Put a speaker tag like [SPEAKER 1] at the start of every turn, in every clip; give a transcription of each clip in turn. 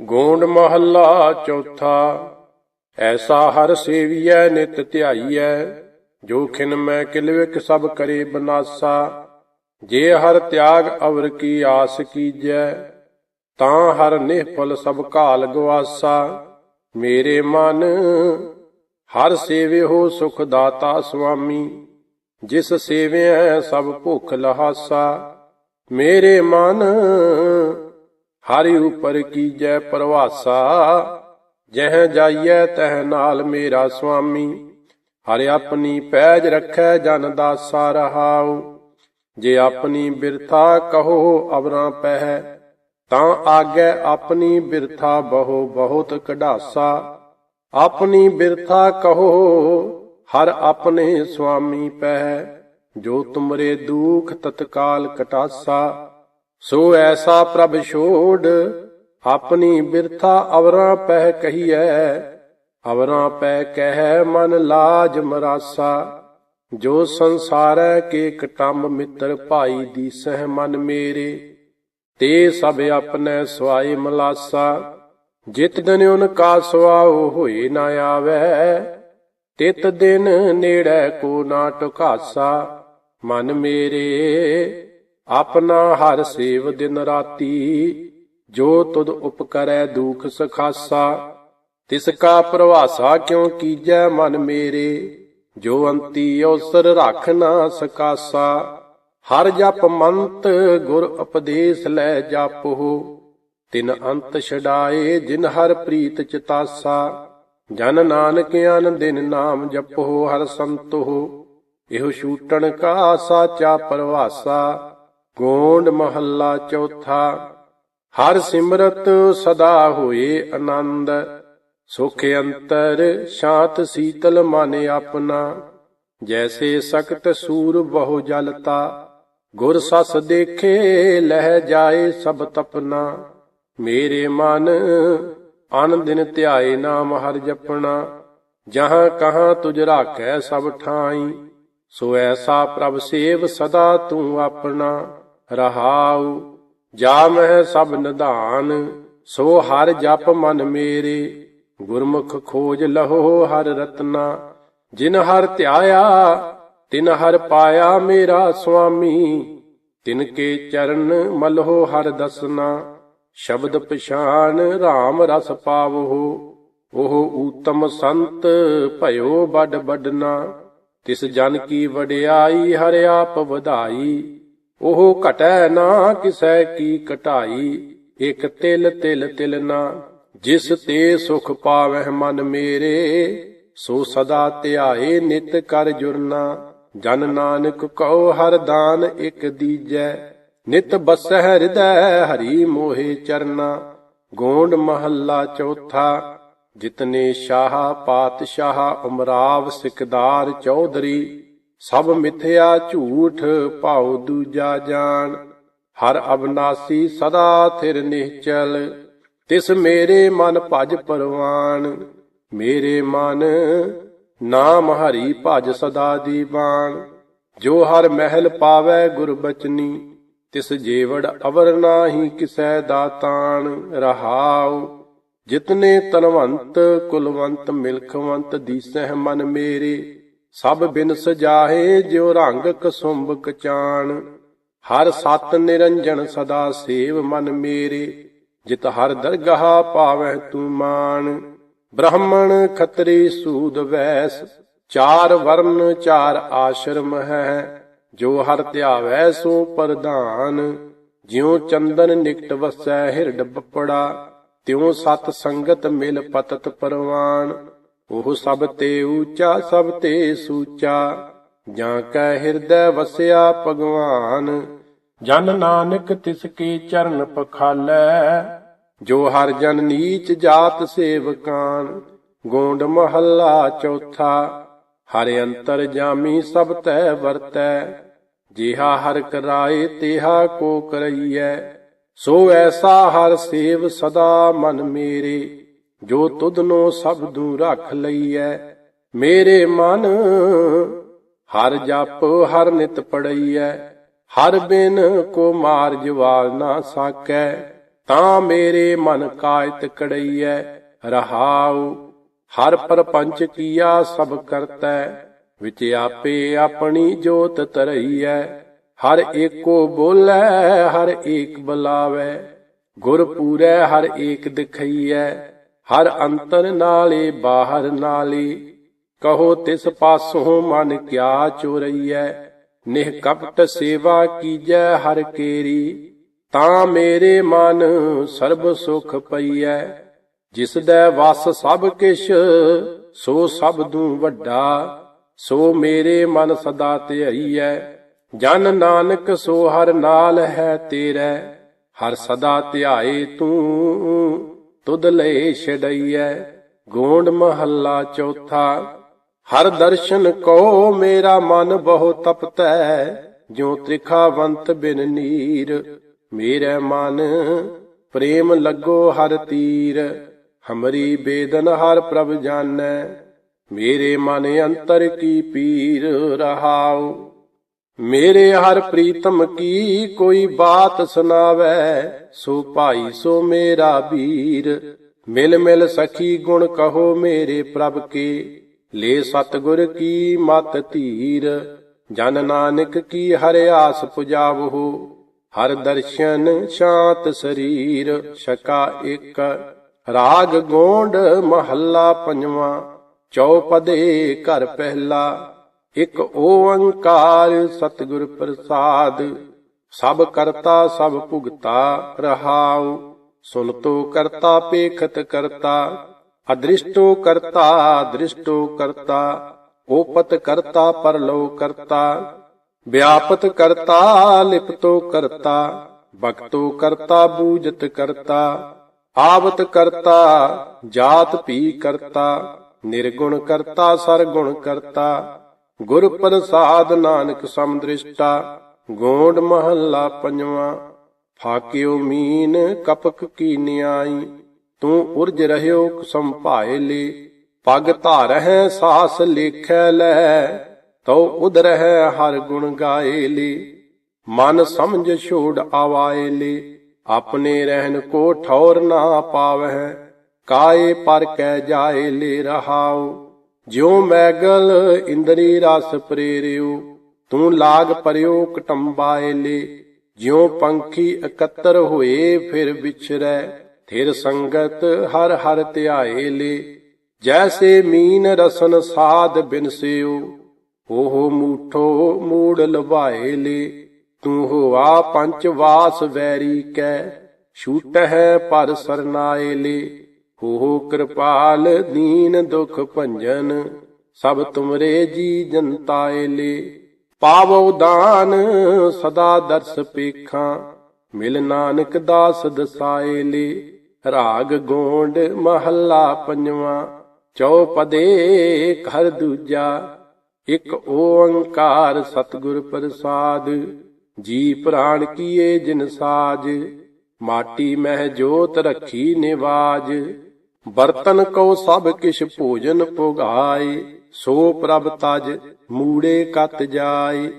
[SPEAKER 1] ਗੋਂਡ ਮਹੱਲਾ ਚੌਥਾ। ਐਸਾ ਹਰ ਸੇਵੀਐ, ਨਿਤ ਧਿਆਈਐ। ਜੋ ਖਿਨ ਮੈਂ ਕਿਲਵਿਕ ਸਭ ਕਰੇ ਬਨਾਸਾ। ਜੇ ਹਰ ਤਿਆਗ ਅਵਰ ਕੀ ਆਸ ਕੀਜੈ, ਤਾਂ ਹਰ ਨਿਹਫਲ ਸਭ ਕਾਲ ਗਵਾਸਾ। ਮੇਰੇ ਮਨ, ਹਰ ਸੇਵੇ ਹੋ ਸੁਖ ਦਾਤਾ ਸੁਆਮੀ। ਜਿਸ ਸੇਵਿਐ ਸਭ ਭੁਖ ਲਹਾਸਾ। ਮੇਰੇ ਮਨ ਹਰਿ ਉਪਰ ਕੀਜੈ ਪਰਵਾਸਾ, ਜਹ ਜਾਈਐ ਤਹ ਨਾਲ ਮੇਰਾ ਸੁਆਮੀ ਹਰਿ ਆਪਣੀ ਪੈਜ ਰੱਖੈ ਜਨ ਦਾਸਾ ਰਹਾਉ, ਜੇ ਆਪਣੀ ਬਿਰਥਾ ਕਹੋ ਅਵਰਾਂ ਪਹਿ, ਤਾਂ ਆਗੇ ਆਪਣੀ ਬਿਰਥਾ ਬਹੁ ਬਹੁਤ ਕਢਾਸਾ। ਆਪਣੀ ਬਿਰਥਾ ਕਹੋ, ਹਰ ਆਪਣੇ ਸੁਆਮੀ ਪਹਿ, ਜੋ ਤੁਮਰੇ ਦੁਖ ਤਤਕਾਲ ਕਟਾਸਾ। ਸੋ ਐਸਾ ਪ੍ਰਭ ਛੋੜ, ਆਪਣੀ ਬਿਰਥਾ ਅਵਰਾਂ ਪਹਿ ਕਹੀਐ, ਅਵਰਾਂ ਪੈ ਕਹਿ ਮਨ ਲਾਜ ਮਰਾਸਾ। ਜੋ ਸੰਸਾਰੈ ਕੇ ਕਟੰਬ ਮਿੱਤਰ ਭਾਈ ਦੀ ਸਹਿ ਮਨ ਮੇਰੇ, ਤੇ ਸਭ ਆਪਣੇ ਸਵਾਈ ਮਲਾਸਾ। ਜਿਤ ਦਿਨ ਉਨ ਕਾ ਸਵਾਉ ਹੋਏ ਨਾ ਆਵੈ, ਤਿਤ ਦਿਨ ਨੇੜੇ ਕੋ ਨਾ ਟੁਕਾਸਾ। ਮਨ ਮੇਰੇ ਆਪਣਾ ਹਰ ਸੇਵ ਦਿਨ ਰਾਤੀ, ਜੋ ਤੁਧ ਉਪਕਰੈ ਦੁਖ ਸਖਾਸਾ, ਤਿਸ ਕਾ ਪ੍ਰਵਾਸਾ ਕਿਉ ਕੀਜੈ ਮਨ ਮੇਰੇ, ਜੋ ਅੰਤੀ ਅਵਸਰ ਰੱਖ ਨਾ ਸਕਾਸਾ। ਹਰ ਜਪ ਮੰਤ ਗੁਰ ਉਪਦੇਸ਼ ਲੈ ਜਪੋ ਤਿਨ ਅੰਤ ਛਡਾਏ ਜਿਨ ਹਰ ਪ੍ਰੀਤ ਚਿਤਾਸਾ। ਜਨ ਨਾਨਕ ਅਨ ਦਿਨ ਨਾਮ ਜਪੋ ਹਰ ਸੰਤੋ ਇਹੋ ਛੂਟਣ ਕਾ ਸਾਚਾ ਪਰਵਾਸਾ। ਗੋਂਡ ਮਹੱਲਾ ਚੌਥਾ। ਹਰ ਸਿਮਰਤ ਸਦਾ ਹੋਏ ਆਨੰਦ। ਸੁਖ ਅੰਤਰ ਸ਼ਾਂਤ ਸੀਤਲ ਮਨ ਆਪਣਾ। ਜੈਸੇ ਸਖਤ ਸੂਰ ਬਹੁ ਜਲਤਾ, ਗੁਰ ਸਸ ਦੇਖੇ ਲਹਿ ਜਾਏ ਸਭ ਤਪਨਾ। ਮੇਰੇ ਮਨ ਅਨ ਦਿਨ ਧਿਆਏ ਨਾਮ ਹਰ ਜਪਣਾ। ਜਹਾਂ ਕਹਾਂ ਤੁਝ ਰਾਖੈ ਸਭ ਠਾਈ, ਸੋ ਐਸਾ ਪ੍ਰਭ ਸੇਵ ਸਦਾ ਤੂੰ ਆਪਣਾ। ਰਹਾਉ ਜਾ ਮਹਿ ਸਭ ਨਿਧਾਨ, ਸੋ ਹਰ ਜਪ ਮਨ ਮੇਰੇ, ਗੁਰਮੁਖ ਖੋਜ ਲਹੋ ਹਰ ਰਤਨਾ। ਜਿਨ ਹਰ ਧਿਆਇਆ, ਤਿਨ ਹਰ ਪਾਇਆ ਮੇਰਾ ਸੁਆਮੀ। ਤਿਨ ਕੇ ਚਰਨ ਮਲਹੋ ਹਰ ਦਸਨਾ। ਸ਼ਬਦ ਪਛਾਨ RAM ਰਸ ਪਾਵੋ, ਉਹ ਊਤਮ ਸੰਤ ਭਇਓ ਵੱਡ ਵੱਡਨਾ। ਤਿਸ ਜਨ ਕੀ ਵਡਿਆਈ, ਹਰਿ ਆਪ ਵਧਾਈ। ਉਹ ਘਟੈ ਨਾ ਕਿਸੈ ਕੀ ਘਟਾਈ, ਇਕ ਤਿਲ ਤਿਲ ਤਿਲ ਨਾ, ਜਿਸ ਤੇ ਸੁਖ ਪਾਵਹਿ ਮਨ ਮੇਰੇ, ਸੋ ਸਦਾ ਧਿਆਏ ਨਿਤ ਕਰ ਜੁਰਨਾ ਜਨ ਨਾਨਕ ਕਉ ਹਰ ਦਾਨ ਇਕ ਦੀਜੈ, ਨਿਤ ਬਸਹਿ ਹਿਰਦੈ ਹਰੀ ਮੋਹਿ ਚਰਨਾ, ਗੋਂਡ ਮਹੱਲਾ ਚੌਥਾ, ਜਿਤਨੇ ਸ਼ਾਹ ਪਾਤਸ਼ਾਹ ਉਮਰਾਵ ਸਿਕਦਾਰ ਚੌਧਰੀ ਸਭ ਮਿਥਿਆ ਝੂਠ ਭਾਉ ਦੂਜਾ ਜਾਣ। ਹਰ ਅਬਨਾਸੀ ਸਦਾ ਥਿਰ ਨਿਹਚਲ ਤਿਸ ਮੇਰੇ ਮਨ ਭਜ ਪਰਵਾਨ ਮੇਰੇ ਮਨ ਨਾਮ ਹਰੀ ਭਜ ਸਦਾ ਦੀਵਾਨ। ਜੋ ਹਰ ਮਹਿਲ ਪਾਵੈ ਗੁਰ ਬਚਨੀ, ਤਿਸ ਜੀਵੜ ਅਵਰ ਨਾਹੀ ਕਿਸੈ ਦਾਤਾਨ। ਰਹਾਉ, ਜਿਤਨੇ ਤਨਵੰਤ ਕੁਲਵੰਤ ਮਿਲਖਵੰਤ ਦੀਸਹਿ ਮਨ ਮੇਰੇ। ਸਭ ਬਿਨ ਸਜਾਹੇ ਜਿਉ ਰੰਗ ਕਸੁੰਭ ਕਚਾਨ ਹਰ ਸਤ ਨਿਰੰਜਨ ਸਦਾ ਸੇਵ ਮਨ ਮੇਰੇ, ਜਿਤ ਹਰ ਦਰਗਾਹ ਪਾਵੈ ਤੂੰ ਮਾਨ ਬ੍ਰਾਹਮਣ ਖੱਤਰੀ ਸੂਦ ਵੈਸ, ਚਾਰ ਵਰਨ ਚਾਰ ਆਸ਼ਰਮ ਹੈ। ਜੋ ਹਰ ਧਿਆਵੈ ਸੋ ਪ੍ਰਧਾਨ, ਜਿਉ ਚੰਦਨ ਨਿਕਟ ਵਸੈ ਹਿਰਡ ਬੱਪੜਾ, ਤਿਉ ਸਤ ਸੰਗਤ ਮਿਲ ਪਤਤ ਪਰਵਾਨ। ਉਹ ਸਭ ਤੇ ਊਚਾ ਸਭ ਤੇ ਸੂਚਾ। ਜਾਂ ਕੈ ਹਿਰਦੈ ਵਸਿਆ ਭਗਵਾਨ। ਜਨ ਨਾਨਕ ਤਿਸ ਕੀ ਚਰਨ ਪਖਾਲੈ। ਜੋ ਹਰ ਜਨ ਨੀਚ ਜਾਤ ਸੇਵਕਾਨ। ਗੋਂਡ ਮਹੱਲਾ ਚੌਥਾ। ਹਰ ਅੰਤਰ ਜਾਮੀ ਸਭ ਤੈ ਵਰਤੈ। ਜਿਹਾ ਹਰ ਕਰਾਏ, ਤਿਹਾ ਕੋ ਕਰਈਐ। ਸੋ ਐਸਾ ਹਰ ਸੇਵ ਸਦਾ ਮਨ ਮੇਰੇ। ਜੋ ਤੁਧਨੋ ਸਭ ਦੂ ਰੱਖ ਲਈਐ, ਮੇਰੇ ਮਨ ਹਰ ਜਪ, ਹਰ ਨਿਤ ਪੜਈਐ ਹਰ ਬਿਨ ਕੋ ਮਾਰ ਜਵਾਲ ਨਾ ਸਾਕੈ, ਤਾਂ ਮੇਰੇ ਮਨ ਕਾਇਤ ਕੜਈਐ, ਰਹਾਉ, ਹਰ ਪਰਪੰਚ ਕੀਆ ਸਭ ਕਰਤੈ, ਵਿੱਚ ਆਪੇ ਆਪਣੀ ਜੋਤ ਤਰਈਐ, ਹਰ ਏਕੋ ਬੋਲੇ, ਹਰ ਏਕ ਬੁਲਾਵੇ, ਗੁਰ ਪੂਰੈ, ਹਰ ਏਕ ਦਿਖਈਐ ਹਰ ਅੰਤਰ ਨਾਲੇ, ਬਾਹਰ ਨਾਲੇ। ਕਹੋ ਤਿਸ ਪਾਸੋਂ ਮਨ ਕਿਆ ਚੋਰਈਐ। ਨਿਹ ਕਪਟ ਸੇਵਾ ਕੀਜੈ ਹਰ ਕੇਰੀ। ਤਾਂ ਮੇਰੇ ਮਨ ਸਰਬ ਸੁਖ ਪਈਐ। ਜਿਸ ਦੇ ਵਸ ਸਭ ਕਿਛ, ਸੋ ਸਭ ਦੂ ਵੱਡਾ। ਸੋ ਮੇਰੇ ਮਨ ਸਦਾ ਧਿਆਈਐ। ਜਨ ਨਾਨਕ, ਸੋ ਹਰ ਨਾਲ ਹੈ ਤੇਰੇ। ਹਰ ਸਦਾ ਧਿਆਏ ਤੂੰ। ਤੁਧ ਲਏ ਛਡਈਐ। ਗੋਂਡ ਮਹੱਲਾ ਚੌਥਾ। ਹਰ ਦਰਸ਼ਨ ਕੋ ਮੇਰਾ ਮਨ ਬਹੁ ਤਪਤੈ। ਜਿਉ ਤ੍ਰਿਖਾਵੰਤ ਬਿਨ ਨੀਰ, ਮੇਰੇ ਮਨ ਪ੍ਰੇਮ ਲੱਗੋ ਹਰ ਤੀਰ। ਹਮਰੀ ਬੇਦਨ ਹਰ ਪ੍ਰਭ ਜਾਣੈ, ਮੇਰੇ ਮਨ ਅੰਤਰ ਕੀ ਪੀਰ ਰਹਾਉ। ਮੇਰੇ ਹਰ ਪ੍ਰੀਤਮ ਕੀ ਕੋਈ ਬਾਤ ਸੁਨਾਵੇ ਸੋ ਭਾਈ, ਸੋ ਮੇਰਾ ਵੀਰ, ਮਿਲ ਮਿਲ ਸਖੀ ਗੁਣ ਕਹੋ ਮੇਰੇ ਪ੍ਰਭ ਕੇ। ਲੈ ਸਤਗੁਰ ਕੀ ਮਤ ਧੀਰ, ਜਨ ਨਾਨਕ ਕੀ ਹਰਿਆਸ ਪੁਜਾਵਹੁ ਹਰ ਦਰਸ਼ਨ ਸ਼ਾਂਤ ਸਰੀਰ ਛਕਾ ਇੱਕ, ਰਾਗ ਗੋਂਡ ਮਹੱਲਾ ਪੰਜਵਾਂ ਚੌਪਦੇ ਘਰ ਪਹਿਲਾ। ਇਕ ਓੰਕਾਰ ਸਤਿਗੁਰ ਪ੍ਰਸਾਦ, ਸਭ ਕਰਤਾ, ਸਭ ਭੁਗਤਾ, ਰਹਾਉ। ਸੁਨ ਤੋ ਕਰਤਾ, ਪੇਖਤ ਕਰਤਾ, ਅਦ੍ਰਿਸ਼ਟੋ ਕਰਤਾ ਦ੍ਰਿਸ਼ਟੋ ਕਰਤਾ। ਓਪਤ ਕਰਤਾ, ਪਰਲੋ ਕਰਤਾ। ਵਿਆਪਤ ਕਰਤਾ, ਲਿਪਤੋ ਕਰਤਾ। ਭਗਤੋ ਕਰਤਾ ਬੂਜਤ ਕਰਤਾ। ਆਵਤ ਕਰਤਾ, ਜਾਤ ਭੀ ਕਰਤਾ। ਨਿਰਗੁਣ ਕਰਤਾ, ਸਰਗੁਣ ਕਰਤਾ। ਗੁਰ ਪ੍ਰਸਾਦ ਨਾਨਕ ਸਮਦ੍ਰਿਸ਼ਟਾ ਗੋਂਡ ਮਹੱਲਾ ਪੰਜਵਾਂ, ਫਾਕਿਓ ਮੀਨ ਕਪਕ ਕੀ ਨਿਆਈ, ਤੂੰ ਉਰਜ ਰਹਿਓ ਸੰਭਾਏ ਲੇ ਪਗ ਧਾਰਹਿ ਸਾਸ ਲੇਖੈ ਲੈ, ਤਉ ਉਦਰਹਿ ਹਰ ਗੁਣ ਗਾਏ ਲੇ ਮਨ ਸਮਝ ਛੋੜ ਆਵਾਏ ਲੇ ਆਪਣੇ ਰਹਿਨ ਕੋ ਠੌਰ ਨਾ ਪਾਵਹਿ, ਕਾਏ ਪਰ ਕੈ ਜਾਏ ਲੇ ਰਹਾਓ ਜਿਉ ਮੈਗਲ ਇੰਦਰੀ ਰਸ ਪ੍ਰੇਰਿਓ ਤੂੰ ਲਾਗ ਪਰਿਓ ਕਟੰਬਾਏ ਲੇ ਜਿਉ ਪੰਖੀ ਇਕੱਤਰ ਹੋਏ ਫਿਰ ਵਿਛਰੈ, ਥਿਰ ਸੰਗਤ ਹਰ ਹਰ ਧਿਆਏ ਲੇ। ਜੈਸੇ ਮੀਨ ਰਸਨ ਸਾਧ ਬਿਨਸਿਓ ਉਹ ਮੂਠੋ ਮੂੜ ਲਵਾਏ ਲੇ। ਤੂੰ ਹੋਆ ਪੰਚ ਵਾਸ ਵੈਰੀ ਕੈ ਛੂਟ ਹੈ ਪਰ ਸਰਨਾਏ ਲੇ। ਹੋ ਕਿਰਪਾਲ ਦੀਨ ਦੁਖ ਭੰਜਨ, ਸਭ ਤੁਮਰੇ ਜੀ ਜਨਤਾਏ ਲੇ ਪਾਵੋ ਦਾਨ, ਸਦਾ ਦਰਸ ਪੇਖਾਂ, ਮਿਲ ਨਾਨਕ ਦਾਸ ਦਸਾਏ ਲੇ ਰਾਗ ਗੋਂਡ ਮਹੱਲਾ ਪੰਜਵਾਂ ਚੌਪਦੇ ਘਰ ਦੂਜਾ। ਇੱਕ ਓੰਕਾਰ ਸਤਿਗੁਰ ਪ੍ਰਸਾਦ, ਜੀ ਪ੍ਰਾਣ ਕੀਏ ਜਿਨ ਸਾਜ। ਮਾਟੀ ਮਹਿ ਜੋਤ ਰੱਖੀ ਨਿਵਾਜ। ਬਰਤਨ ਕੋ ਸਭ ਕਿਛ ਭੋਜਨ ਪੁਗਾਏ ਸੋ ਪ੍ਰਭ ਤਜ ਮੂੜੇ ਕਤ ਜਾਏ।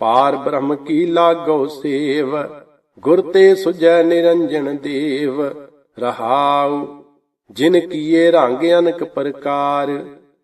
[SPEAKER 1] ਪਾਰ ਬ੍ਰਹਮ ਕੀ ਲਾਗੋ ਸੇਵ, ਗੁਰ ਤੇ ਸੁਜੈ ਨਿਰੰਜਨ ਦੇਵ। ਰਹਾਉ, ਜਿਨ ਕੀਏ ਰੰਗ ਅਨਕ ਪ੍ਰਕਾਰ,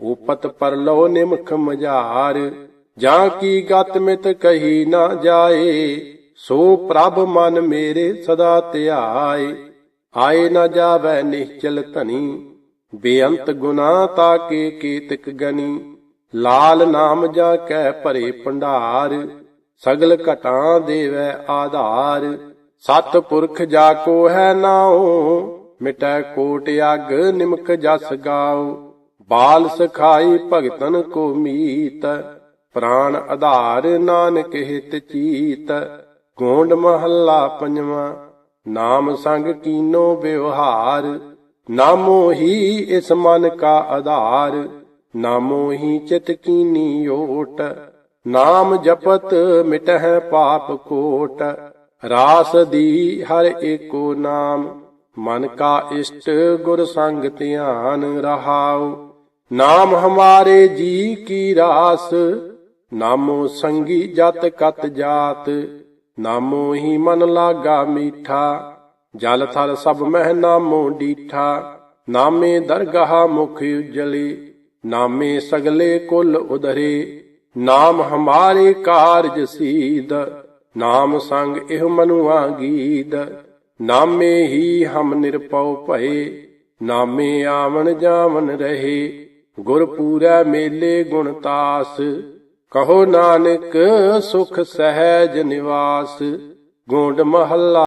[SPEAKER 1] ਉਪਤ ਪਰਲੋ ਨਿਮਖ ਮਝਾਰ। ਜਾਂ ਕੀ ਗਤ ਮਿਤ ਕਹੀ ਨਾ ਜਾਏ, ਸੋ ਪ੍ਰਭ ਮਨ ਮੇਰੇ ਸਦਾ ਧਿਆਏ। ਆਏ ਨਾ ਜਾਵੈ ਨਿਸ਼ਚਲ ਧਨੀ, ਬੇਅੰਤ ਗੁਨਾ ਤਾਕੇ ਕੀਤਕ ਗਨੀ। ਲਾਲ ਨਾਮ ਜਾ ਕੈ ਭਰੇ ਭੰਡਾਰ, ਸਗਲ ਘਟਾਂ ਦੇਵੈ ਆਧਾਰ। ਸਤ ਪੁਰਖ ਜਾ ਕੋ ਹੈ ਨਾਉ, ਮਿਟੈ ਕੋਟ ਅਗ ਨਿਮਕ ਜਸ ਗਾਉ। ਬਾਲ ਸਖਾਈ ਭਗਤਨ ਕੋ ਮੀਤ ਪ੍ਰਾਨ ਆਧਾਰ ਨਾਨਕ ਹਿਤ ਚੀਤ। ਗੋਂਡ ਮਹੱਲਾ ਪੰਜਵਾਂ ਨਾਮ ਸੰਗ ਕੀਨੋ ਵਿਵਹਾਰ, ਨਾਮੋ ਹੀ ਇਸ ਮਨ ਕਾ ਆਧਾਰ, ਨਾਮੋ ਹੀ ਚਿਤ ਕੀਨੀ ਓਟ, ਨਾਮ ਜਪਤ ਮਿਟਹਿ ਪਾਪ ਕੋਟ, ਰਾਸ ਦੀ ਹਰ ਏਕੋ ਨਾਮ, ਮਨ ਕਾ ਇਸ਼ਟ ਗੁਰ ਸੰਗ ਧਿਆਨ ਰਹਾਉ, ਨਾਮ ਹਮਾਰੇ ਜੀ ਕੀ ਰਾਸ, ਨਾਮੋ ਸੰਗੀ ਜਤ ਕਤ ਜਾਤ ਨਾਮੋ ਹੀ ਮਨ ਲਾਗਾ ਮੀਠਾ, ਜਲ ਥਲ ਸਭ ਮਹਿ ਨਾਮੋ ਡੀਠਾ। ਨਾਮੇ ਦਰਗਾਹ ਮੁਖ ਉਜਲੇ, ਨਾਮੇ ਸਗਲੇ ਕੁਲ ਉਧਰੇ। ਨਾਮ ਹਮਾਰੇ ਕਾਰਜ ਸੀਦ ਨਾਮ ਸੰਗ ਇਹ ਮਨੁਆ ਗੀਦ ਨਾਮੇ ਹੀ ਹਮ ਨਿਰਪਉ ਭਏ, ਨਾਮੇ ਆਵਣ ਜਾਵਨ ਰਹੇ। ਗੁਰ ਪੂਰੈ ਮੇਲੇ ਗੁਣ ਤਾਸ ਕਹੋ ਨਾਨਕ ਸੁਖ ਸਹਿਜ ਨਿਵਾਸ ਗੋਂਡ ਮਹੱਲਾ